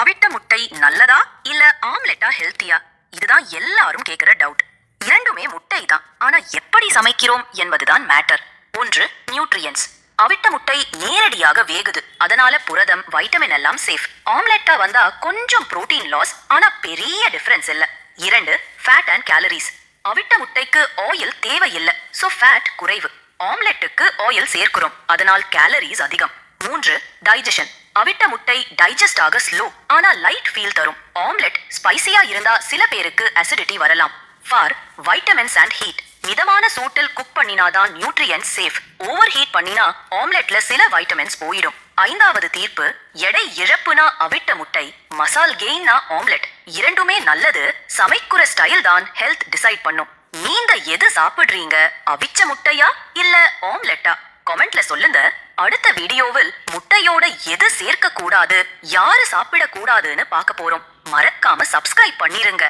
அவிட்ட முட்டை நல்லதா இல்ல ஆம்லெட்டா ஹெல்த்தியா? இதுதான் எல்லாரும் கேக்குற டவுட். இரண்டுமே முட்டை தான் ஆனா எப்படி சமைக்கிறோம் என்பதுதான் மேட்டர். ஒன்று நியூட்ரியன்ஸ். அவிட்ட முட்டை நேரடியாக வேகுது. அதனால புரதம் வைட்டமின் எல்லாம் சேஃப். ஆம்லெட்டா வந்தா கொஞ்சம் புரோட்டீன் லாஸ் ஆனா பெரிய டிஃபரன்ஸ் இல்ல. இரண்டு ஃபேட் அண்ட் கேலரிஸ் அவிட்ட முட்டைக்கு ஆயில் தேவையில்லை. சோ ஃபேட் குறைவு. ஆம்லெட்டுக்கு ஆயில் சேர்க்கிறோம். அதனால் கேலரிஸ் அதிகம். மூன்று டைஜஷன் அவிட்ட முட்டை டைஜஸ்ட் ஆக ஸ்லோ ஆனா லைட் ஃபீல் தரும். ஆம்லெட் ஸ்பைசியா இருந்தா சில பேருக்கு அசிடிட்டி வரலாம். ஃபார் வைட்டமின்ஸ் அண்ட் ஹீட் மிதமான சூட்டில் குக் பண்ணினாதான் நியூட்ரியன்ஸ் சேஃப் ஓவர் ஹீட் பண்ணினா ஆம்லெட்ல சில வைட்டமின்ஸ் போயிடும். ஐந்தாவது தீர்ப்பு எடை இழப்புனா அவிட்ட முட்டை. மசால் கெயின்னா ஆம்லெட் இரண்டுமே நல்லது சமைக்குற ஸ்டைல் தான் ஹெல்த் டிசைட் பண்ணும். நீங்க எது சாப்பிடுறீங்க அவிச்ச முட்டையா இல்ல ஆம்லெட்டா கமெண்ட்ல சொல்லுங்க. அடுத்த வீடியோவில் முட்டையோட எது சேர்க்க கூடாது யாரு சாப்பிடக்கூடாதுன்னு பார்க்க போறோம். மறக்காம சப்ஸ்கிரைப் பண்ணிருங்க.